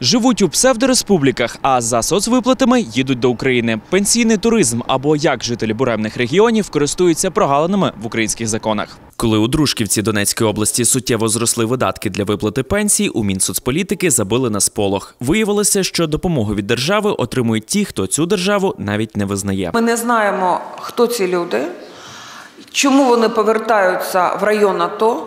Живуть у псевдореспубліках, а за соцвиплатами їдуть до України. Пенсійний туризм або як жителі буремних регіонів користуються прогалинами в українських законах. Коли у Дружківці Донецької області суттєво зросли видатки для виплати пенсій, у Мінсоцполітики забили на сполох. Виявилося, що допомогу від держави отримують ті, хто цю державу навіть не визнає. Ми не знаємо, хто ці люди, чому вони повертаються в район АТО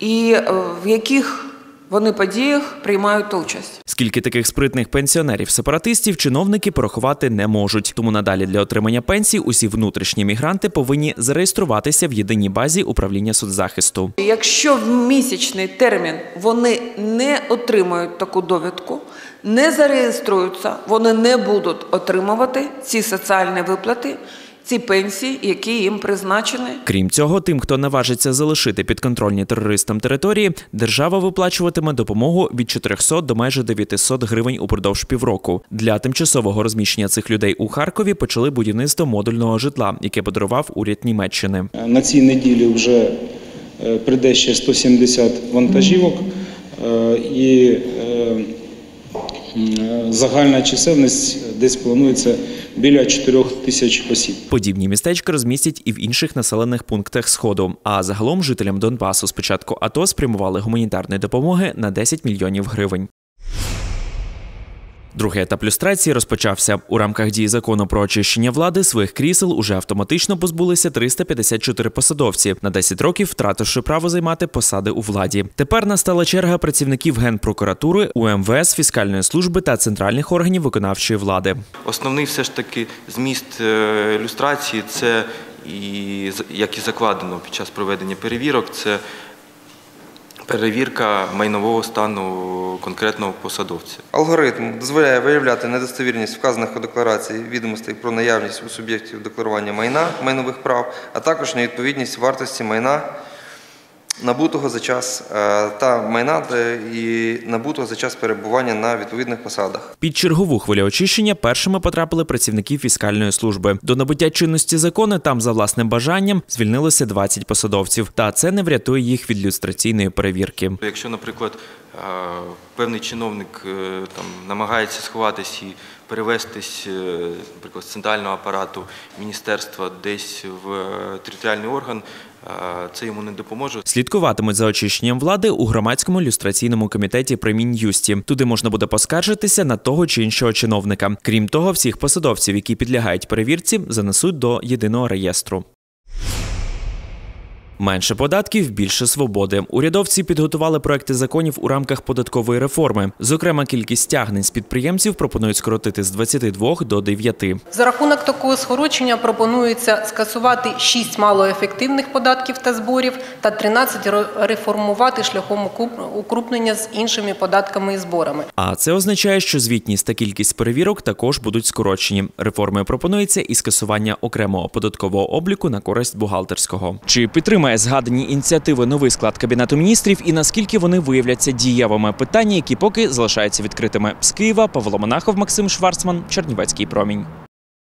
і е, в яких вони подіях приймають участь. Скільки таких спритних пенсіонерів-сепаратистів чиновники порахувати не можуть. Тому надалі для отримання пенсій усі внутрішні мігранти повинні зареєструватися в єдиній базі управління соцзахисту. Якщо в місячний термін вони не отримують таку довідку, не зареєструються, вони не будуть отримувати ці соціальні виплати, ці пенсії, які їм призначені. Крім цього, тим, хто наважиться залишити підконтрольні терористам території, держава виплачуватиме допомогу від 400 до майже 900 гривень упродовж півроку. Для тимчасового розміщення цих людей у Харкові почали будівництво модульного житла, яке подарував уряд Німеччини. На цій неділі вже е, прийде ще 170 вантажівок е, і е, загальна чисельність десь планується біля 4 тисяч осіб. Подібні містечка розмістять і в інших населених пунктах Сходу. А загалом жителям Донбасу спочатку АТО спрямували гуманітарної допомоги на 10 мільйонів гривень. Другий етап люстрації розпочався. У рамках дії закону про очищення влади своїх крісел уже автоматично позбулися 354 посадовці, на 10 років втративши право займати посади у владі. Тепер настала черга працівників генпрокуратури, УМВС, фіскальної служби та центральних органів виконавчої влади. Основний все ж таки зміст е, люстрації це і як і закладено під час проведення перевірок, це перевірка майнового стану конкретного посадовця. Алгоритм дозволяє виявляти недостовірність вказаних у декларації відомостей про наявність у суб'єктів декларування майна, майнових прав, а також невідповідність вартості майна набутого за час е, та майна і набутого за час перебування на відповідних посадах. Під чергову хвилю очищення першими потрапили працівники фіскальної служби. До набуття чинності закону там за власним бажанням звільнилося 20 посадовців. Та це не врятує їх від люстраційної перевірки. Якщо, наприклад, е, певний чиновник е, там намагається сховатись і перевестись, наприклад, з центрального апарату міністерства десь в територіальний орган, це йому не допоможе. Слідкуватимуть за очищенням влади у громадському люстраційному комітеті при Мін'юсті. Туди можна буде поскаржитися на того чи іншого чиновника. Крім того, всіх посадовців, які підлягають перевірці, занесуть до єдиного реєстру. Менше податків, більше свободи. Урядовці підготували проекти законів у рамках податкової реформи. Зокрема, кількість стягнень з підприємців пропонують скоротити з 22 до 9. За рахунок такого скорочення пропонується скасувати 6 малоефективних податків та зборів та 13 реформувати шляхом укруп- укрупнення з іншими податками і зборами. А це означає, що звітність та кількість перевірок також будуть скорочені. Реформою пропонується і скасування окремого податкового обліку на користь бухгалтерського. Чи підтримає згадані ініціативи новий склад кабінету міністрів і наскільки вони виявляться дієвими? Питання, які поки залишаються відкритими з Києва. Павло Монахов, Максим Шварцман, Чернівецький промінь.